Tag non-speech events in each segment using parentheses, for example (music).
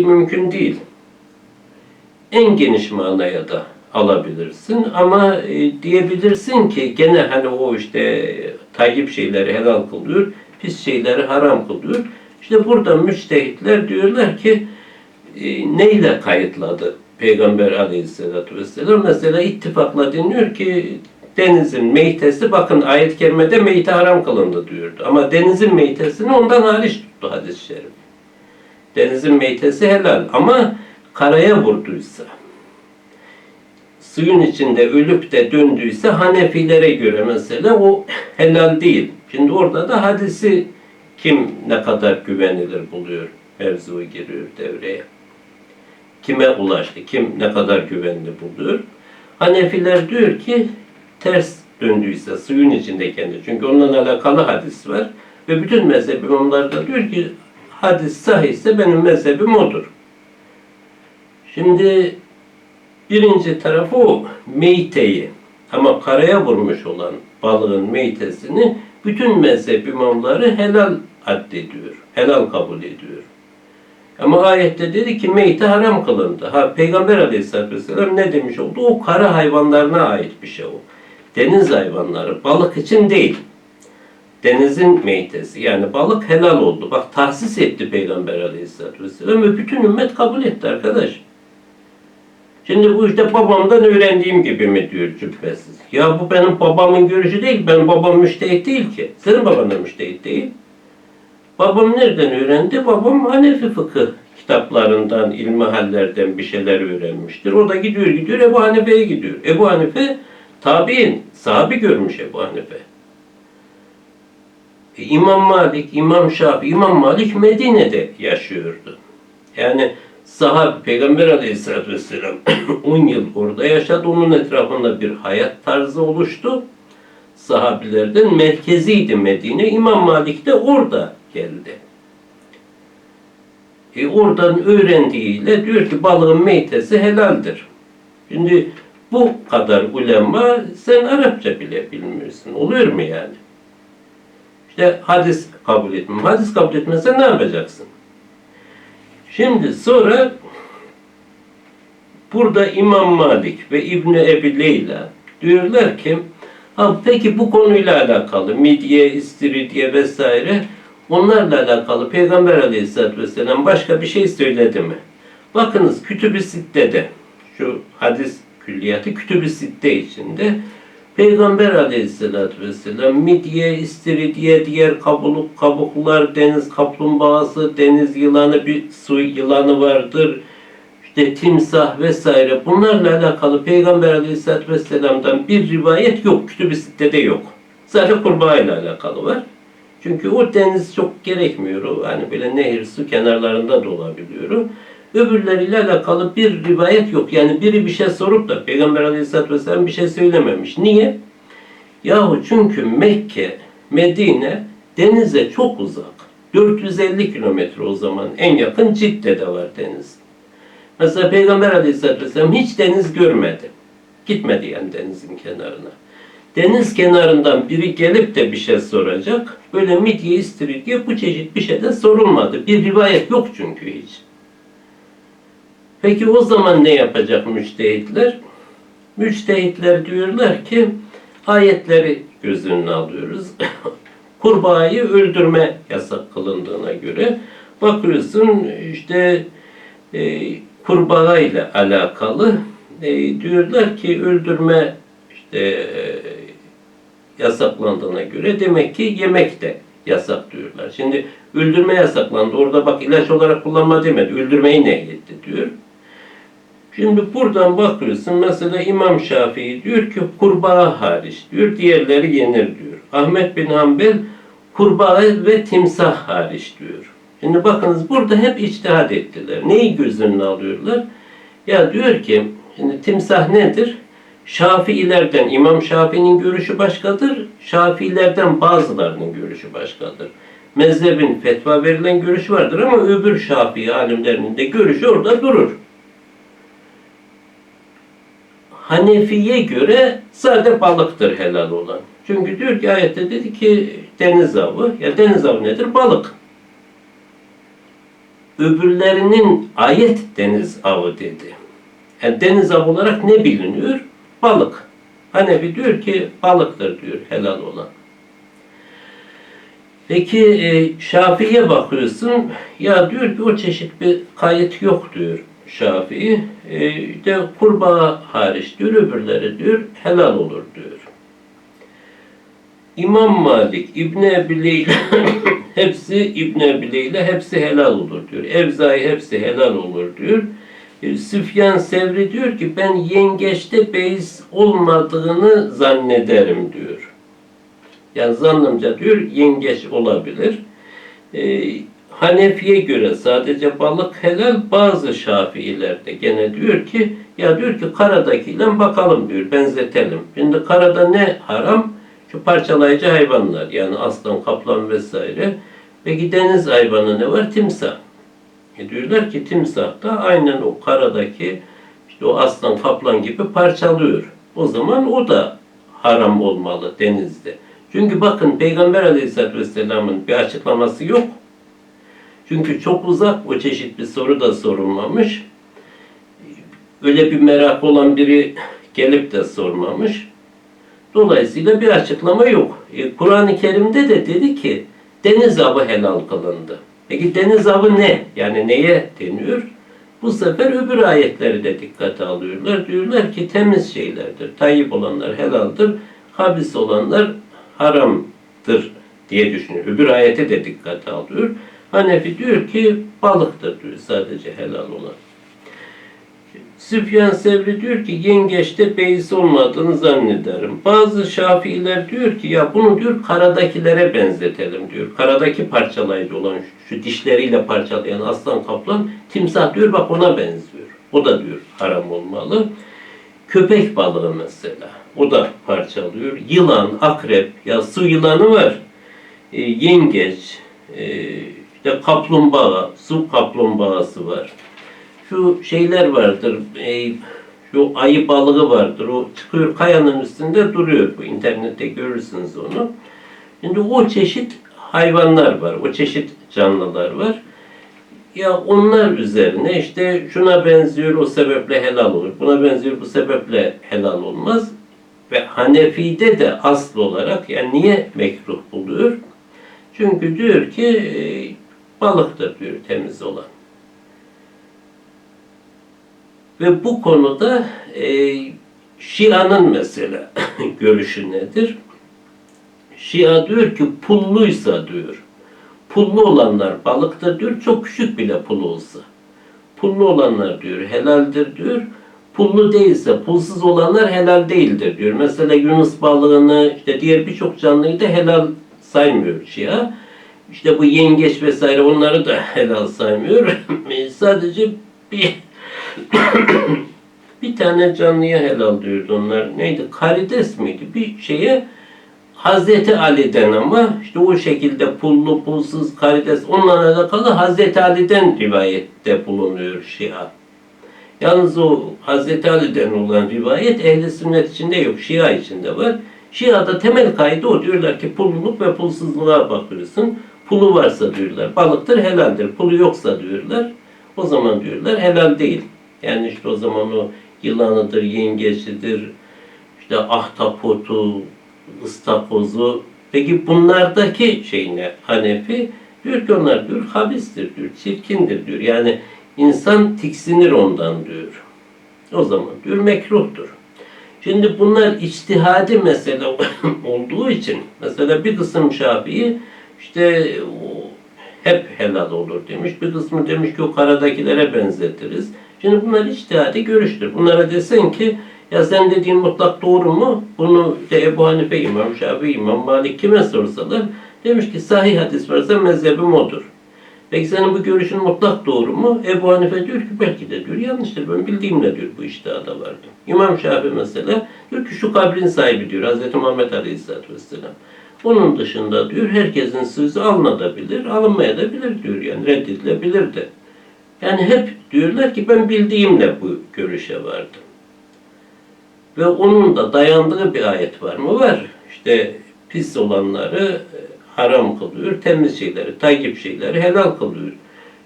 mümkün değil. En geniş manaya da alabilirsin ama e, diyebilirsin ki gene hani o işte tayyip şeyleri helal kılıyor, pis şeyleri haram kılıyor. İşte burada müçtehitler diyorlar ki e, neyle kayıtladı Peygamber aleyhissalatü vesselam? Mesela ittifakla deniyor ki denizin meytesi bakın ayet-i kerimede meyte haram kılındı diyordu. Ama denizin meytesini ondan hariç tuttu hadis-i şerif. Denizin meytesi helal ama karaya vurduysa, suyun içinde ölüp de döndüyse Hanefilere göre mesela o helal değil. Şimdi orada da hadisi kim ne kadar güvenilir buluyor mevzu giriyor devreye. Kime ulaştı, kim ne kadar güvenilir buluyor. Hanefiler diyor ki ters döndüyse suyun içindeyken de çünkü onunla alakalı hadis var ve bütün mezhep imamları da diyor ki hadis sahihse benim mezhebim odur. Şimdi birinci tarafı o meyteyi ama karaya vurmuş olan balığın meytesini bütün mezhep imamları helal addediyor. Helal kabul ediyor. Ama ayette dedi ki meyte haram kılındı. Ha, Peygamber aleyhisselatü vesselam ne demiş oldu? O kara hayvanlarına ait bir şey o. Deniz hayvanları, balık için değil. Denizin meytesi yani balık helal oldu. Bak tahsis etti Peygamber aleyhisselatü vesselam ve bütün ümmet kabul etti arkadaş. Şimdi bu işte babamdan öğrendiğim gibi mi diyor cübbesiz. Ya bu benim babamın görüşü değil. Benim babam müştehit değil ki. Senin baban da müştehit değil. Babam nereden öğrendi? Babam Hanefi fıkıh kitaplarından, ilmihallerden bir şeyler öğrenmiştir. O da gidiyor gidiyor Ebu Hanife'ye gidiyor. Ebu Hanife tabi'in, sahabi görmüş Ebu Hanife. E, İmam Malik, İmam Şafii, İmam Malik Medine'de yaşıyordu. Yani sahabe, Peygamber Aleyhisselatü Vesselam (clears throat) 10 yıl orada yaşadı. Onun etrafında bir hayat tarzı oluştu. Sahabilerden merkeziydi Medine. İmam Malik de orada geldi. E oradan öğrendiğiyle diyor ki balığın meytesi helaldir. Şimdi bu kadar ulema sen Arapça bile bilmiyorsun. Oluyor mu yani? İşte hadis kabul etmem. Hadis kabul etmezsen ne yapacaksın? Şimdi sonra burada İmam Malik ve İbni Ebi Leyla diyorlar ki ha, peki bu konuyla alakalı midye, istiridye vesaire onlarla alakalı Peygamber Aleyhisselatü Vesselam başka bir şey söyledi mi? Bakınız Kütüb-i Sitte'de şu hadis külliyatı Kütüb-i Sitte içinde Peygamber Aleyhisselatü Vesselam midye, istiridye, diğer kabuluk, kabuklar, deniz kaplumbağası, deniz yılanı, bir su yılanı vardır. İşte timsah vesaire. Bunlarla alakalı Peygamber Aleyhisselatü Vesselam'dan bir rivayet yok. Kütüb-i Sitte'de yok. Sadece kurbağa ile alakalı var. Çünkü o deniz çok gerekmiyor. O hani böyle nehir, su kenarlarında da olabiliyor. Öbürleriyle alakalı bir rivayet yok. Yani biri bir şey sorup da Peygamber Aleyhisselatü Vesselam bir şey söylememiş. Niye? Yahu çünkü Mekke, Medine denize çok uzak. 450 kilometre o zaman. En yakın Cidde'de var deniz. Mesela Peygamber Aleyhisselatü Vesselam hiç deniz görmedi. Gitmedi yani denizin kenarına. Deniz kenarından biri gelip de bir şey soracak. Böyle midye istiridye bu çeşit bir şey de sorulmadı. Bir rivayet yok çünkü hiç. Peki o zaman ne yapacak müçtehitler? Müçtehitler diyorlar ki ayetleri göz önüne alıyoruz. (laughs) Kurbağayı öldürme yasak kılındığına göre bakıyorsun işte e, kurbağa ile alakalı e, diyorlar ki öldürme işte e, yasaklandığına göre demek ki yemek de yasak diyorlar. Şimdi öldürme yasaklandı. Orada bak ilaç olarak kullanma demedi. Öldürmeyi nehyetti diyor. Şimdi buradan bakıyorsun mesela İmam Şafii diyor ki kurbağa hariç diyor. Diğerleri yenir diyor. Ahmet bin Hanbel kurbağa ve timsah hariç diyor. Şimdi bakınız burada hep içtihat ettiler. Neyi göz önüne alıyorlar? Ya diyor ki şimdi timsah nedir? Şafiilerden, İmam Şafii'nin görüşü başkadır. Şafiilerden bazılarının görüşü başkadır. Mezhebin fetva verilen görüşü vardır ama öbür Şafii alimlerinin de görüşü orada durur. Hanefi'ye göre sadece balıktır helal olan. Çünkü diyor ki ayette dedi ki deniz avı. Ya deniz avı nedir? Balık. öbürlerinin ayet deniz avı dedi. Yani deniz avı olarak ne biliniyor? Balık. Hanefi diyor ki balıktır diyor helal olan. Peki e, Şafii'ye bakıyorsun, ya diyor ki o çeşit bir kayıt yok diyor Şafii. E, de kurbağa hariç diyor, öbürleri diyor helal olur diyor. İmam Malik, İbn Ebi Leyla, (coughs) hepsi İbn Ebi Leyla, hepsi helal olur diyor. Evzai hepsi helal olur diyor. E, Süfyan Sevri diyor ki ben yengeçte beis olmadığını zannederim diyor. Yani zannımca diyor yengeç olabilir. Ee, Hanefi'ye göre sadece balık helal bazı Şafiilerde gene diyor ki ya diyor ki karadakiyle bakalım diyor benzetelim. Şimdi karada ne haram? Şu parçalayıcı hayvanlar yani aslan, kaplan vesaire. Peki deniz hayvanı ne var? Timsah. E diyorlar ki timsah da aynen o karadaki işte o aslan, kaplan gibi parçalıyor. O zaman o da haram olmalı denizde. Çünkü bakın Peygamber Aleyhisselatü Vesselam'ın bir açıklaması yok. Çünkü çok uzak o çeşit bir soru da sorulmamış. Öyle bir merak olan biri gelip de sormamış. Dolayısıyla bir açıklama yok. E, Kur'an-ı Kerim'de de dedi ki deniz avı helal kılındı. Peki deniz avı ne? Yani neye deniyor? Bu sefer öbür ayetleri de dikkate alıyorlar. Diyorlar ki temiz şeylerdir. Tayyip olanlar helaldir. Habis olanlar haramdır diye düşünüyor. Öbür ayete de dikkate alıyor. Hanefi diyor ki balıktır diyor sadece helal olan. Süfyan Sevri diyor ki yengeçte beis olmadığını zannederim. Bazı Şafiiler diyor ki ya bunu diyor karadakilere benzetelim diyor. Karadaki parçalayıcı olan şu, şu dişleriyle parçalayan aslan kaplan timsah diyor bak ona benziyor. O da diyor haram olmalı. Köpek balığı mesela. O da parçalıyor. Yılan, akrep, ya su yılanı var. E, yengeç, e, işte kaplumbağa, su kaplumbağası var. Şu şeyler vardır. E, şu ayı balığı vardır. O çıkıyor kayanın üstünde duruyor. Bu internette görürsünüz onu. Şimdi o çeşit hayvanlar var. O çeşit canlılar var. Ya onlar üzerine işte şuna benziyor o sebeple helal olur. Buna benziyor bu sebeple helal olmaz. Ve Hanefi'de de asıl olarak yani niye mekruh buluyor? Çünkü diyor ki e, balıktır diyor temiz olan. Ve bu konuda e, Şia'nın mesela (laughs) görüşü nedir? Şia diyor ki pulluysa diyor. Pullu olanlar balıktır diyor. Çok küçük bile pul olsa. Pullu olanlar diyor helaldir diyor. Pullu değilse pulsuz olanlar helal değildir diyor. Mesela Yunus balığını işte diğer birçok canlıyı da helal saymıyor Şia. İşte bu yengeç vesaire onları da (laughs) helal saymıyor. (laughs) Sadece bir (coughs) bir tane canlıya helal diyordu onlar. Neydi? Karides miydi? Bir şeye Hazreti Ali'den ama işte o şekilde pullu pulsuz karides onunla alakalı Hazreti Ali'den rivayette bulunuyor Şia. Yalnız o Hazreti Ali'den olan rivayet ehli sünnet içinde yok. Şia içinde var. Şia'da temel kaydı o. Diyorlar ki pulluluk ve pulsuzluğa bakıyorsun. Pulu varsa diyorlar balıktır helaldir. Pulu yoksa diyorlar. O zaman diyorlar helal değil. Yani işte o zaman o yılanıdır, yengecidir, işte ahtapotu, ıstakozu. Peki bunlardaki şey ne? Hanefi diyor ki onlar diyor habistir diyor, çirkindir diyor. Yani insan tiksinir ondan diyor. O zaman diyor mekruhtur. Şimdi bunlar içtihadi mesele (laughs) olduğu için mesela bir kısım Şafii işte hep helal olur demiş. Bir kısmı demiş ki o karadakilere benzetiriz. Şimdi bunlar içtihadi görüştür. Bunlara desen ki ya sen dediğin mutlak doğru mu? Bunu işte Ebu Hanife, İmam Şafii, İmam Malik kime sorsalar demiş ki sahih hadis varsa mezhebim odur. Peki senin bu görüşün mutlak doğru mu? Ebu Hanife diyor ki belki de diyor yanlıştır. Ben bildiğimle diyor bu iştihada vardı. İmam Şafii mesela diyor ki şu kabrin sahibi diyor Hz. Muhammed Aleyhisselatü Vesselam. Onun dışında diyor herkesin sözü alınabilir, alınmaya da bilir diyor yani reddedilebilir de. Yani hep diyorlar ki ben bildiğimle bu görüşe vardım. Ve onun da dayandığı bir ayet var mı? Var. İşte pis olanları e, haram kılıyor, temiz şeyleri, tayyip şeyleri helal kılıyor.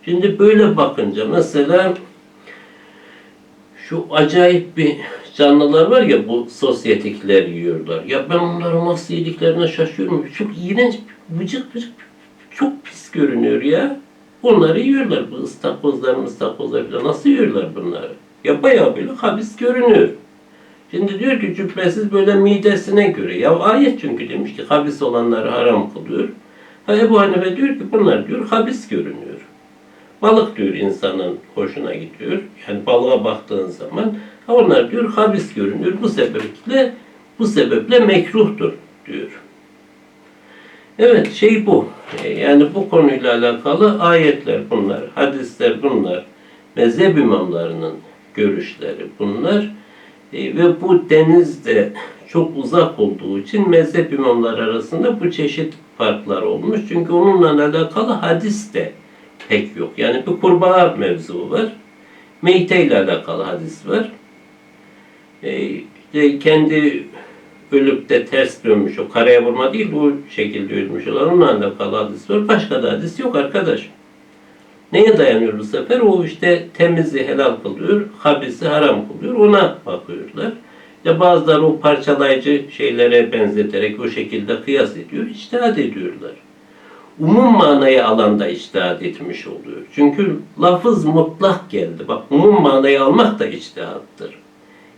Şimdi böyle bakınca mesela şu acayip bir canlılar var ya bu sosyetikler yiyorlar. Ya ben onları nasıl yediklerine şaşıyorum. Çok iğrenç, vıcık vıcık, çok pis görünüyor ya. Onları yiyorlar. Bu ıstakozlar, ıstakozlar falan. Nasıl yiyorlar bunları? Ya bayağı böyle habis görünüyor. Şimdi diyor ki cübbesiz böyle midesine göre. Ya ayet çünkü demiş ki habis olanları haram kılıyor. Ha Ebu Hanife diyor ki bunlar diyor habis görünüyor. Balık diyor insanın hoşuna gidiyor. Yani balığa baktığın zaman onlar diyor habis görünüyor. Bu sebeple bu sebeple mekruhtur diyor. Evet şey bu. E, Yani bu konuyla alakalı ayetler bunlar, hadisler bunlar, mezhep imamlarının görüşleri bunlar. E, ve bu denizde çok uzak olduğu için mezhep imamlar arasında bu çeşit farklar olmuş. Çünkü onunla alakalı hadis de pek yok. Yani bir kurbağa mevzu var. Meyte ile alakalı hadis var. E, işte kendi ölüp de ters dönmüş o karaya vurma değil bu şekilde ölmüş olan onunla alakalı hadis var. Başka da hadis yok arkadaş. Neye dayanıyor bu sefer? O işte temizi helal kılıyor, habisi haram kılıyor. Ona bakıyorlar. Ya bazıları o parçalayıcı şeylere benzeterek o şekilde kıyas ediyor, içtihat ediyorlar. Umum manayı alanda içtihat etmiş oluyor. Çünkü lafız mutlak geldi. Bak umum manayı almak da içtihattır.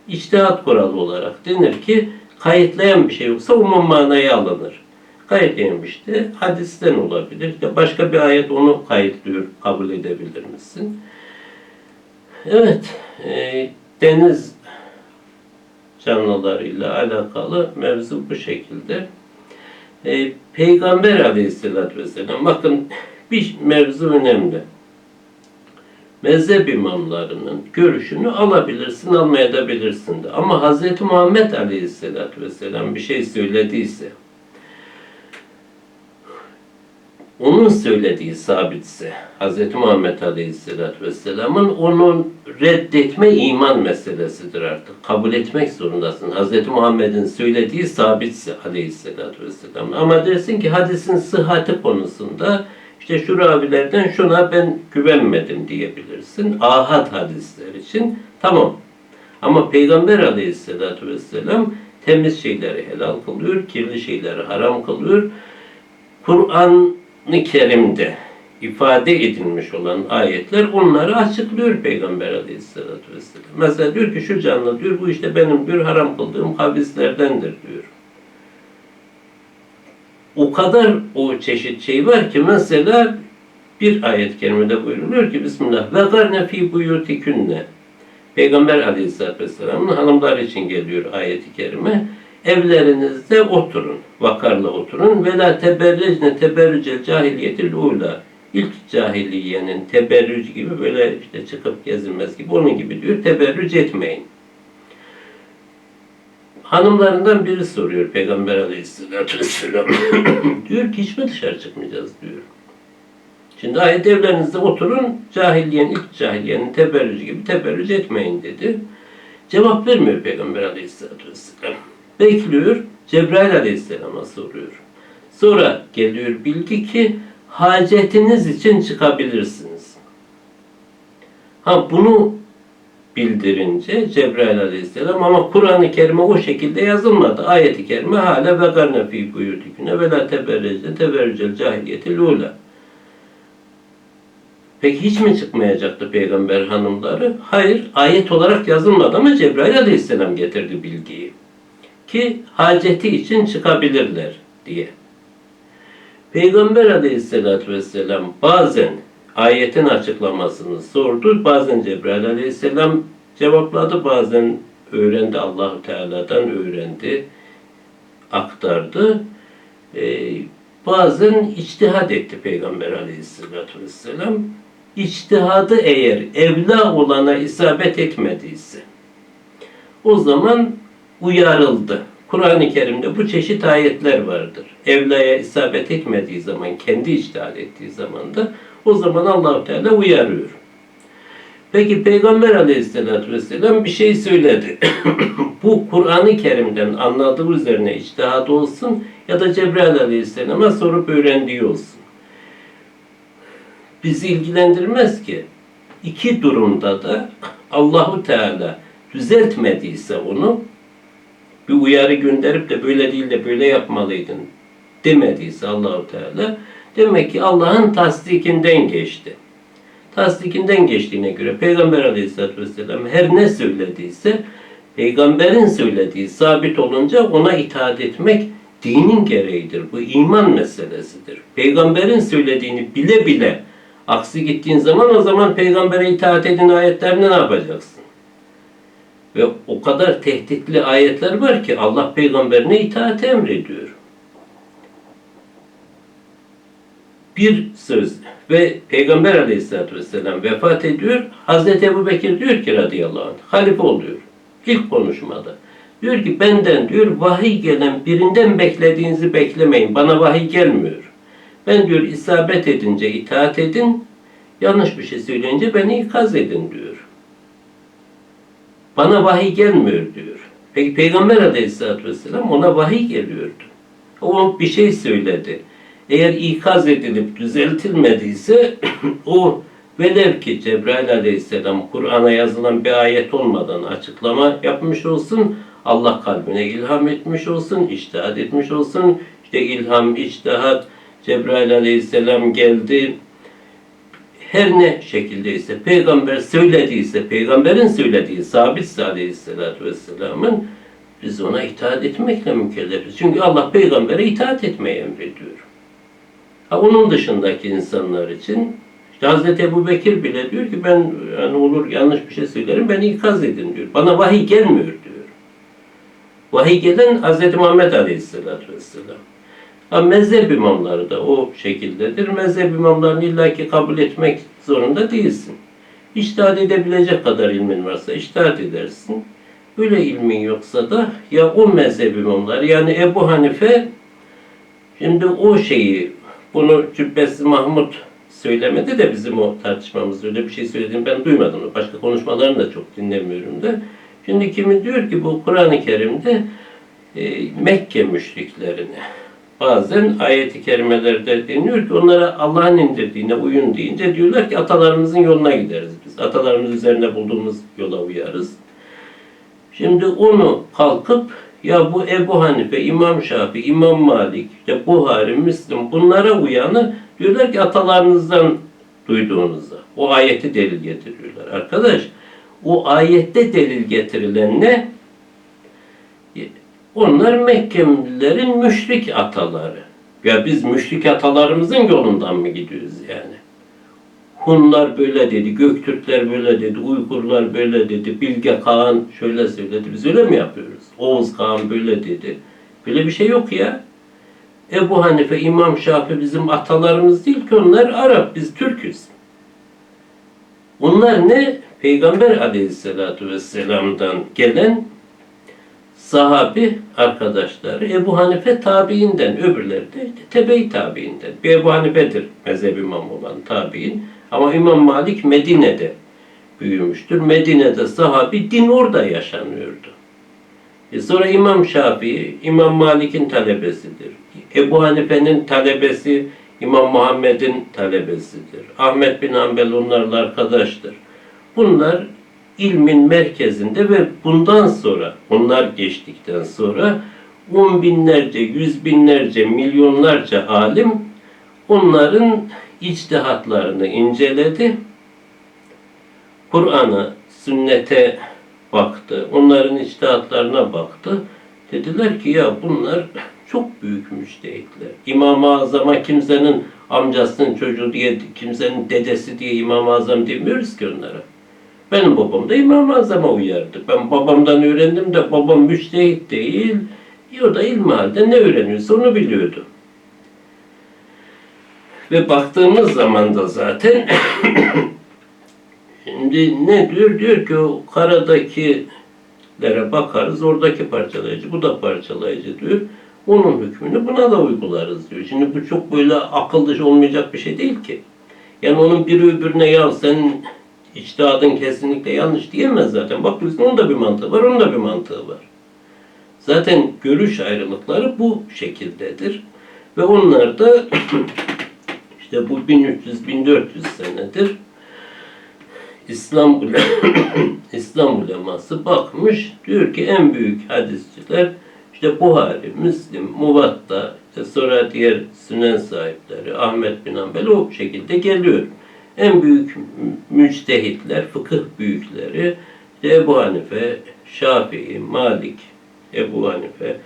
İçtihat kuralı olarak denir ki kayıtlayan bir şey yoksa umum manayı alınır. Kayıtlayan bir şey hadisten olabilir. Ya başka bir ayet onu kayıtlıyor, kabul edebilir misin? Evet, e, deniz canlılarıyla alakalı mevzu bu şekilde. E, Peygamber aleyhissalatü vesselam, bakın bir mevzu önemli. Mezhep imamlarının görüşünü alabilirsin, almayabilirsin de. Ama Hz. Muhammed aleyhissalatü vesselam bir şey söylediyse, onun söylediği sabitse, Hz. Muhammed Aleyhisselatü Vesselam'ın onu reddetme iman meselesidir artık. Kabul etmek zorundasın. Hz. Muhammed'in söylediği sabitse Aleyhisselatü Vesselam. Ama dersin ki hadisin sıhhati konusunda işte şu ravilerden şuna ben güvenmedim diyebilirsin. Ahad hadisler için tamam. Ama Peygamber Aleyhisselatü Vesselam temiz şeyleri helal kılıyor, kirli şeyleri haram kılıyor. Kur'an-ı Kerim'de ifade edilmiş olan ayetler onları açıklıyor Peygamber Aleyhisselatü Vesselam. Mesela diyor ki şu canlı diyor bu işte benim diyor haram kıldığım habislerdendir diyor. O kadar o çeşit şey var ki mesela bir ayet-i kerimede buyuruluyor ki Bismillah ve garne fi buyutikünne Peygamber Aleyhisselatü Vesselam'ın hanımları için geliyor ayeti kerime. Evlerinizde oturun, vakarla oturun. Ve la teberrecne teberrücel cahiliyetil ula. İlk cahiliyenin teberrüc gibi böyle işte çıkıp gezilmez gibi onun gibi diyor. Teberrüc etmeyin. Hanımlarından biri soruyor Peygamber Aleyhisselatü Vesselam. (coughs) diyor ki hiç mi dışarı çıkmayacağız diyor. Şimdi ayet evlerinizde oturun, cahiliyen, ilk cahiliyenin teberrücü gibi teberrüc etmeyin dedi. Cevap vermiyor Peygamber Aleyhisselatü Vesselam. Bekliyor, Cebrail Aleyhisselam'a soruyor. Sonra geliyor bilgi ki hacetiniz için çıkabilirsiniz. Ha bunu bildirince Cebrail Aleyhisselam ama Kur'an-ı Kerim'e o şekilde yazılmadı. Ayet-i Kerime hala ve garne fî buyutiküne ve la teberrece teberrücel cahiliyeti lula. Peki hiç mi çıkmayacaktı peygamber hanımları? Hayır, ayet olarak yazılmadı ama Cebrail Aleyhisselam getirdi bilgiyi. Ki haceti için çıkabilirler diye. Peygamber Aleyhisselatü Vesselam bazen ayetin açıklamasını sordu. Bazen Cebrail Aleyhisselam cevapladı. Bazen öğrendi Allahu Teala'dan öğrendi, aktardı. Ee, bazen içtihad etti Peygamber Aleyhisselatü Vesselam. İçtihadı eğer evla olana isabet etmediyse o zaman uyarıldı. Kur'an-ı Kerim'de bu çeşit ayetler vardır. Evlaya isabet etmediği zaman, kendi içtihad ettiği zaman da o zaman allah Teala uyarıyor. Peki Peygamber Aleyhisselatü Vesselam bir şey söyledi. (coughs) bu Kur'an-ı Kerim'den anladığı üzerine içtihad olsun ya da Cebrail Aleyhisselam'a sorup öğrendiği olsun. bizi ilgilendirmez ki. İki durumda da Allahu Teala düzeltmediyse onu bir uyarı gönderip de böyle değil de böyle yapmalıydın demediyse Allahu Teala demek ki Allah'ın tasdikinden geçti. Tasdikinden geçtiğine göre Peygamber Aleyhisselatü Vesselam her ne söylediyse Peygamberin söylediği sabit olunca ona itaat etmek dinin gereğidir. Bu iman meselesidir. Peygamberin söylediğini bile bile aksi gittiğin zaman o zaman peygambere itaat edin ayetlerini ne yapacaksın? Ve o kadar tehditli ayetler var ki Allah peygamberine itaat emrediyor. Bir söz ve Peygamber aleyhissalatü vesselam vefat ediyor. Hazreti Ebu Bekir diyor ki radıyallahu anh, halife oluyor. İlk konuşmada. Diyor ki benden diyor vahiy gelen birinden beklediğinizi beklemeyin. Bana vahiy gelmiyor. Ben diyor isabet edince itaat edin. Yanlış bir şey söyleyince beni ikaz edin diyor. Bana vahiy gelmiyor diyor. Peki Peygamber aleyhissalatü vesselam ona vahiy geliyordu. O bir şey söyledi. Eğer ikaz edilip düzeltilmediyse (clears throat) o velev ki Cebrail aleyhisselam Kur'an'a yazılan bir ayet olmadan açıklama yapmış olsun, Allah kalbine ilham etmiş olsun, iştihat etmiş olsun, işte ilham, iştihat, Cebrail aleyhisselam geldi, her ne şekildeyse, peygamber söylediyse, peygamberin söylediği sabitse aleyhissalatü vesselamın biz ona itaat etmekle mükellefiz. Çünkü Allah peygambere itaat etmeyi emrediyor. Ha, onun dışındaki insanlar için işte Hazreti Ebu Bekir bile diyor ki ben yani olur yanlış bir şey söylerim beni ikaz edin diyor. Bana vahiy gelmiyor diyor. Vahiy gelen Hazreti Muhammed Aleyhisselatü Vesselam. Ha, mezhep imamları da o şekildedir. Mezhep imamlarını illaki kabul etmek zorunda değilsin. İçtihat edebilecek kadar ilmin varsa içtihat edersin. Öyle ilmin yoksa da ya o mezhep imamları yani Ebu Hanife şimdi o şeyi bunu Cübbesi Mahmud söylemedi de bizim o tartışmamızda öyle bir şey söylediğini ben duymadım. Başka konuşmalarını da çok dinlemiyorum da. Şimdi kimi diyor ki bu Kur'an-ı Kerim'de e, Mekke müşriklerine bazen ayeti kerimelerde deniyor ki onlara Allah'ın indirdiğine uyun deyince diyorlar ki atalarımızın yoluna gideriz biz. Atalarımız üzerine bulduğumuz yola uyarız. Şimdi onu kalkıp ya bu Ebu Hanife, İmam Şafii, İmam Malik, işte Buhari, Müslim bunlara uyanı diyorlar ki atalarınızdan duyduğunuzda. O ayeti delil getiriyorlar. Arkadaş o ayette delil getirilen ne? Onlar Mekkelilerin müşrik ataları. Ya biz müşrik atalarımızın yolundan mı gidiyoruz yani? Hunlar böyle dedi, Göktürkler böyle dedi, Uygurlar böyle dedi, Bilge Kağan şöyle söyledi. Biz öyle mi yapıyoruz? Oğuz Kağan böyle dedi. Böyle bir şey yok ya. Ebu Hanife, İmam Şafii bizim atalarımız değil ki onlar Arap, biz Türk'üz. Onlar ne? Peygamber aleyhissalatu vesselam'dan gelen sahabi arkadaşları Ebu Hanife tabiinden, öbürleri de tebe-i tabiinden. Bir Ebu Hanife'dir mezhep imam olan tabiin. Ama İmam Malik Medine'de büyümüştür. Medine'de sahabi din orada yaşanıyordu. E sonra İmam Şafii, İmam Malik'in talebesidir. Ebu Hanife'nin talebesi İmam Muhammed'in talebesidir. Ahmet bin Hanbel onlarla arkadaştır. Bunlar ilmin merkezinde ve bundan sonra, onlar geçtikten sonra on binlerce, yüz binlerce, milyonlarca alim onların içtihatlarını inceledi. Kur'an'a, sünnete baktı. Onların içtihatlarına baktı. Dediler ki ya bunlar çok büyük müştehitler. İmam-ı Azam'a kimsenin amcasının çocuğu diye, kimsenin dedesi diye İmam-ı Azam demiyoruz ki onlara. Benim babam da İmam-ı Azam'a uyardı. Ben babamdan öğrendim de babam müştehit değil. O da ilmi halde ne öğreniyorsa onu biliyordu. Ve baktığımız zaman da zaten (coughs) şimdi ne diyor? Diyor ki o karadakilere bakarız, oradaki parçalayıcı, bu da parçalayıcı diyor. Onun hükmünü buna da uygularız diyor. Şimdi bu çok böyle akıl dışı olmayacak bir şey değil ki. Yani onun biri öbürüne ya sen içtihadın kesinlikle yanlış diyemez zaten. Bak onun da bir mantığı var, onun da bir mantığı var. Zaten görüş ayrılıkları bu şekildedir. Ve onlar da (clears throat) İşte bu 1300-1400 senedir İslam (clears throat) İslam uleması bakmış diyor ki en büyük hadisçiler işte Buhari, Müslim, Muvatta, işte sonra diğer sünen sahipleri, Ahmet bin Hanbel o şekilde geliyor. En büyük mü- müçtehitler, fıkıh büyükleri işte Ebu Hanife, Şafii, Malik, Ebu Hanife,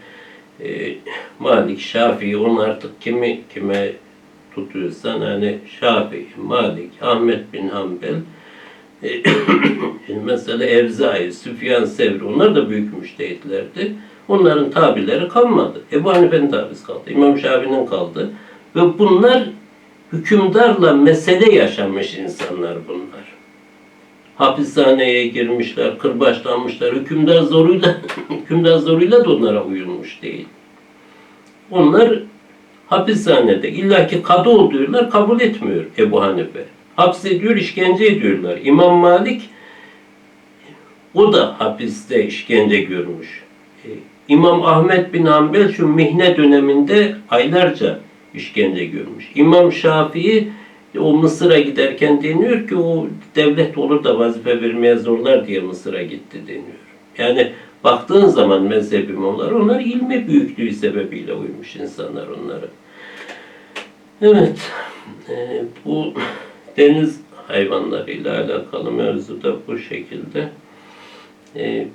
e, Malik, Şafii, onu artık kimi kime tutuyorsan hani Şafii, Malik, Ahmet bin Hanbel, e, (coughs) mesela Evzai, Süfyan Sevri onlar da büyük müştehitlerdi. Onların tabileri kalmadı. Ebu Hanife'nin tabisi kaldı. İmam Şafii'nin kaldı. Ve bunlar hükümdarla mesele yaşamış insanlar bunlar. Hapishaneye girmişler, kırbaçlanmışlar. Hükümdar zoruyla (laughs) hükümdar zoruyla da onlara uyulmuş değil. Onlar hapishanede illaki kadı ol diyorlar, kabul etmiyor Ebu Hanife. Hapsediyor, işkence ediyorlar. İmam Malik o da hapiste işkence görmüş. E, İmam Ahmet bin Hanbel şu mihne döneminde aylarca işkence görmüş. İmam Şafii o Mısır'a giderken deniyor ki o devlet olur da vazife vermeye zorlar diye Mısır'a gitti deniyor. Yani baktığın zaman mezhep imamları onlar ilmi büyüklüğü sebebiyle uymuş insanlar onlara. Evet, e, bu deniz hayvanlarıyla alakalı mevzu da bu şekilde. E,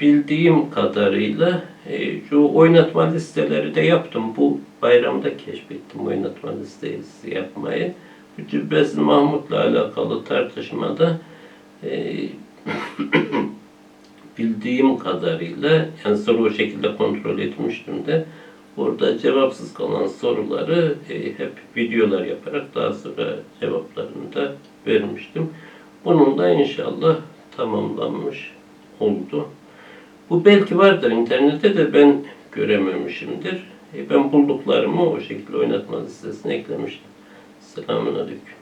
bildiğim kadarıyla e, şu oynatma listeleri de yaptım. Bu bayramda keşfettim oynatma listesi yapmayı. Bu Cübbesi Mahmut'la alakalı tartışmada e, (coughs) bildiğim kadarıyla yani soru o şekilde kontrol etmiştim de orada cevapsız kalan soruları e, hep videolar yaparak daha sonra cevaplarını da vermiştim. Bunun da inşallah tamamlanmış oldu. Bu belki vardır internette de ben görememişimdir. E, ben bulduklarımı o şekilde oynatma listesine eklemiştim. Selamun Aleyküm.